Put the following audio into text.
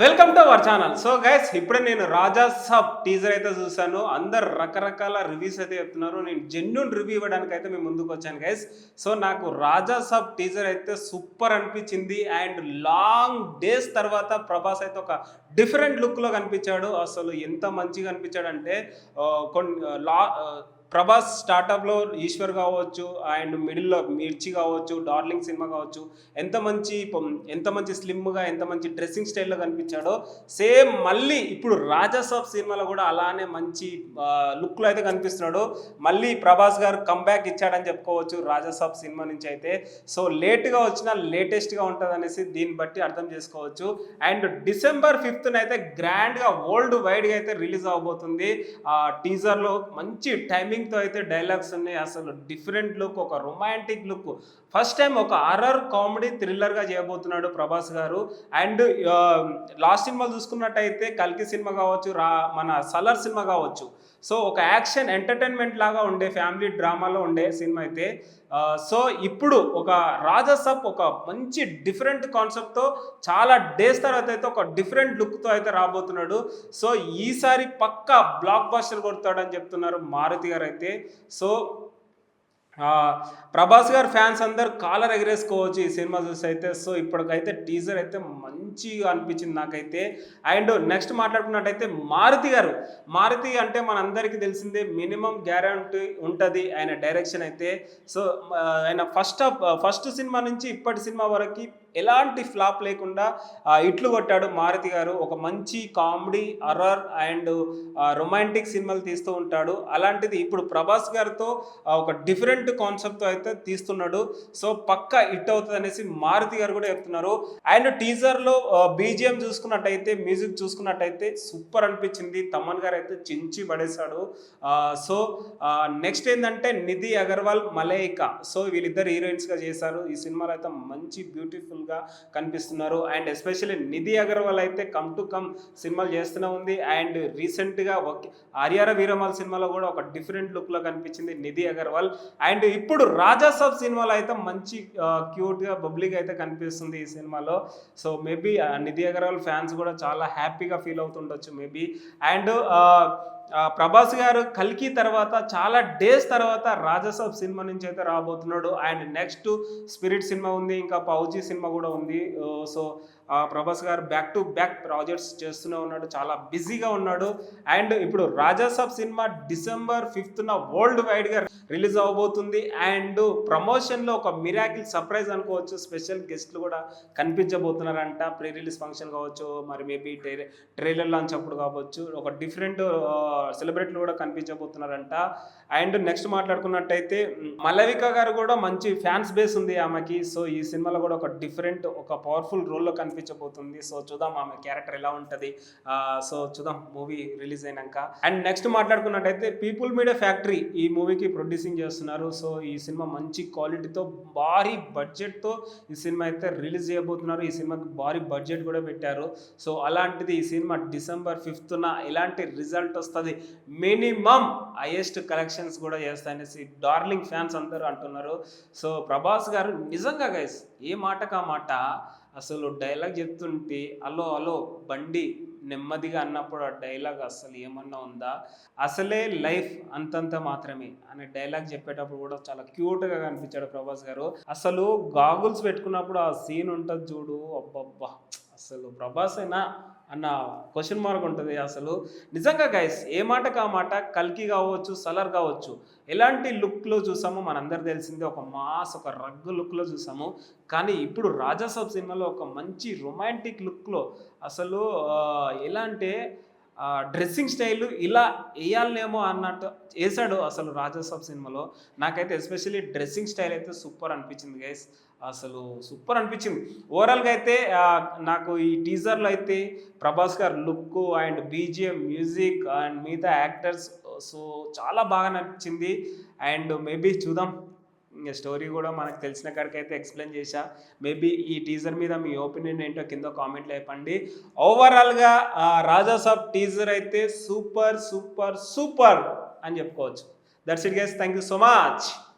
Welcome to our channel so guys ఇప్పుడే నేను రాజా Saab teaser అయితే చూశాను. అందరు రకరకాల రివ్యూస్ అయితే చెప్తున్నారు. నేను జెన్యున్ రివ్యూ ఇవ్వడానికి అయితే మేము ముందుకు వచ్చాను గైస్ సో నాకు రాజా సాబ్ టీజర్ అయితే సూపర్ అనిపించింది. అండ్ లాంగ్ డేస్ తర్వాత ప్రభాస్ అయితే ఒక డిఫరెంట్ లుక్లో కనిపించాడు. అసలు ఎంత మంచిగా అనిపించాడంటే కొన్ని లా ప్రభాస్ స్టార్టప్లో ఈశ్వర్ కావచ్చు అండ్ మిడిల్లో మిర్చి కావచ్చు డార్లింగ్ సినిమా కావచ్చు ఎంత మంచి ఎంత మంచి స్లిమ్గా ఎంత మంచి డ్రెస్సింగ్ స్టైల్లో కనిపించాడో సేమ్ మళ్ళీ ఇప్పుడు రాజాసాబ్ సినిమాలో కూడా అలానే మంచి లుక్లో అయితే కనిపిస్తున్నాడు. మళ్ళీ ప్రభాస్ గారు కంబ్యాక్ ఇచ్చాడని చెప్పుకోవచ్చు రాజాసాబ్ సినిమా నుంచి అయితే. సో లేట్గా వచ్చినా లేటెస్ట్గా ఉంటుంది అనేసి దీన్ని బట్టి అర్థం చేసుకోవచ్చు. అండ్ డిసెంబర్ ఫిఫ్త్న అయితే గ్రాండ్గా వరల్డ్ వైడ్గా అయితే రిలీజ్ అవబోతుంది. ఆ టీజర్లో మంచి టైమింగ్ టైమింగ్తో అయితే డైలాగ్స్ ఉన్నాయి. అసలు డిఫరెంట్ లుక్ ఒక రొమాంటిక్ లుక్. ఫస్ట్ టైం ఒక అర్రర్ కామెడీ థ్రిల్లర్గా చేయబోతున్నాడు ప్రభాస్ గారు. అండ్ లాస్ట్ సినిమాలు చూసుకున్నట్టయితే కల్కి సినిమా కావచ్చు రా మన సలర్ సినిమా కావచ్చు. సో ఒక యాక్షన్ ఎంటర్టైన్మెంట్ లాగా ఉండే ఫ్యామిలీ డ్రామాలో ఉండే సినిమా అయితే సో ఇప్పుడు ఒక రాజసప్ ఒక మంచి డిఫరెంట్ కాన్సెప్ట్తో చాలా డేస్ తర్వాత అయితే ఒక డిఫరెంట్ లుక్తో అయితే రాబోతున్నాడు. సో ఈసారి పక్కా బ్లాక్ బాస్టర్ కొడతాడని చెప్తున్నారు మారుతి గారు అయితే. సో ప్రభాస్ గారు ఫ్యాన్స్ అందరు కాలర్ ఎగరేసుకోవచ్చు ఈ సినిమా చూసి అయితే సో ఇప్పటికైతే టీజర్ అయితే మంచిగా అనిపించింది నాకైతే. అండ్ నెక్స్ట్ మాట్లాడుకున్నట్టయితే మారుతి గారు. మారుతి అంటే మనందరికీ తెలిసిందే మినిమం గ్యారంటీ ఉంటుంది ఆయన డైరెక్షన్ అయితే. సో ఆయన ఫస్ట్ ఫస్ట్ సినిమా నుంచి ఇప్పటి సినిమా వరకు ఎలాంటి ఫ్లాప్ లేకుండా ఇట్లు కొట్టాడు మారుతి గారు. ఒక మంచి కామెడీ అర్రర్ అండ్ రొమాంటిక్ సినిమాలు తీస్తూ ఉంటాడు. అలాంటిది ఇప్పుడు ప్రభాస్ గారితో ఒక డిఫరెంట్ కాన్సెప్ట్తో అయితే తీస్తున్నాడు. సో పక్క హిట్ అవుతుంది అనేసి మారుతి గారు కూడా చెప్తున్నారు. అండ్ టీజర్లో బీజిఎం చూసుకున్నట్టయితే మ్యూజిక్ చూసుకున్నట్టయితే సూపర్ అనిపించింది. తమన్ గారు అయితే చించి పడేశాడు. సో నెక్స్ట్ ఏంటంటే నిధి అగర్వాల్ మలైక. సో వీళ్ళిద్దరు హీరోయిన్స్గా చేశారు. ఈ సినిమాలో అయితే మంచి బ్యూటిఫుల్గా కనిపిస్తున్నారు. అండ్ ఎస్పెషల్లీ నిధి అగర్వాల్ అయితే కమ్ టు కమ్ సినిమాలు చేస్తూనే ఉంది. అండ్ రీసెంట్గా ఒక ఆర్యార వీరమాల్ సినిమాలో కూడా ఒక డిఫరెంట్ లుక్లో కనిపించింది నిధి అగర్వాల్. అండ్ అండ్ ఇప్పుడు రాజాసాబ్ సినిమాలో అయితే మంచి క్యూట్గా పబ్లిక్ అయితే కనిపిస్తుంది ఈ సినిమాలో. So maybe Nidhi Agarwal fans కూడా చాలా హ్యాపీగా ఫీల్ అవుతుండొచ్చు మేబీ. అండ్ ప్రభాస్ గారు కల్కి తర్వాత చాలా డేస్ తర్వాత రాజసాబ్ సినిమా నుంచి అయితే రాబోతున్నాడు. అండ్ నెక్స్ట్ స్పిరిట్ సినిమా ఉంది ఇంకా పౌజీ సినిమా కూడా ఉంది. సో ప్రభాస్ గారు బ్యాక్ టు బ్యాక్ ప్రాజెక్ట్స్ చేస్తూనే ఉన్నాడు చాలా బిజీగా ఉన్నాడు. అండ్ ఇప్పుడు రాజాసాబ్ సినిమా డిసెంబర్ ఫిఫ్త్న వరల్డ్ వైడ్గా రిలీజ్ అవబోతుంది. అండ్ ప్రమోషన్లో ఒక మిరాకిల్ సర్ప్రైజ్ అనుకోవచ్చు. స్పెషల్ గెస్ట్లు కూడా కనిపించబోతున్నారంట. ప్రీ రిలీజ్ ఫంక్షన్ కావచ్చు మరి మేబీ ట్రైలర్ లాంచ్ అప్పుడు కావచ్చు. ఒక డిఫరెంట్ సెలబ్రిటీలు కూడా కనిపించబోతున్నారంట. అండ్ నెక్స్ట్ మాట్లాడుకున్నట్టయితే మలవిక గారు కూడా మంచి ఫ్యాన్స్ బేస్ ఉంది ఆమెకి. సో ఈ సినిమాలో కూడా ఒక డిఫరెంట్ ఒక పవర్ఫుల్ రోల్లో కనిపించబోతుంది. సో చూద్దాం ఆమె క్యారెక్టర్ ఎలా ఉంటుంది. సో చూద్దాం మూవీ రిలీజ్ అయినాక. అండ్ నెక్స్ట్ మాట్లాడుకున్నట్టయితే పీపుల్ మీడియా ఫ్యాక్టరీ ఈ మూవీకి ప్రొడ్యూసింగ్ చేస్తున్నారు. సో ఈ సినిమా మంచి క్వాలిటీతో భారీ బడ్జెట్తో ఈ సినిమా అయితే రిలీజ్ చేయబోతున్నారు. ఈ సినిమాకి భారీ బడ్జెట్ కూడా పెట్టారు. సో అలాంటిది ఈ సినిమా డిసెంబర్ ఫిఫ్త్న ఎలాంటి రిజల్ట్ వస్తుంది? మినిమం హైయెస్ట్ కలెక్షన్స్ కూడా చేస్తాయనేసి డార్లింగ్ ఫ్యాన్స్ అందరూ అంటున్నారు. సో ప్రభాస్ గారు నిజంగా గైస్ ఏ మాటకా మాట? అసలు డైలాగ్ చెప్తుంటే అలో అలో బండి నెమ్మదిగా అన్నప్పుడు ఆ డైలాగ్ అసలు ఏమన్నా ఉందా? అసలే లైఫ్ అంతంత మాత్రమే అనే డైలాగ్ చెప్పేటప్పుడు కూడా చాలా క్యూట్గా కనిపించాడు ప్రభాస్ గారు. అసలు గాగుల్స్ పెట్టుకున్నప్పుడు ఆ సీన్ ఉంటుంది చూడు. అబ్బబ్బా! అసలు ప్రభాస్ అయినా అన్న క్వశ్చన్ మార్క్ ఉంటుంది అసలు. నిజంగా గైస్ ఏ మాట కా మాట? కల్కి కావచ్చు సలర్ కావచ్చు ఎలాంటి లుక్లో చూసామో మనందరు తెలిసిందే ఒక మాస్ ఒక రగ్గు లుక్లో చూసాము. కానీ ఇప్పుడు రాజాసాబ్ సినిమాలో ఒక మంచి రొమాంటిక్ లుక్లో అసలు ఎలా అంటే డ్రెస్సింగ్ స్టైల్ ఇలా వేయాలనేమో అన్నట్టు వేసాడు అసలు రాజాసాబ్ సినిమాలో. నాకైతే ఎస్పెషల్లీ డ్రెస్సింగ్ స్టైల్ అయితే సూపర్ అనిపించింది గైస్. అసలు సూపర్ అనిపించింది. ఓవరాల్గా అయితే నాకు ఈ టీజర్లో అయితే Prabhas garu look and BGM music and మిగతా యాక్టర్స్ సో చాలా బాగా నచ్చింది. అండ్ మేబీ చూద్దాం. ఇంకా స్టోరీ కూడా మనకు తెలిసిన కాడికైతే ఎక్స్ప్లెయిన్ చేశా. మేబీ ఈ టీజర్ మీద మీ ఒపీనియన్ ఏంటో కింద కామెంట్లో చెప్పండి. ఓవరాల్గా రాజా సాబ్ టీజర్ అయితే సూపర్ సూపర్ సూపర్ అని చెప్పుకోవచ్చు. That's it guys thank you so much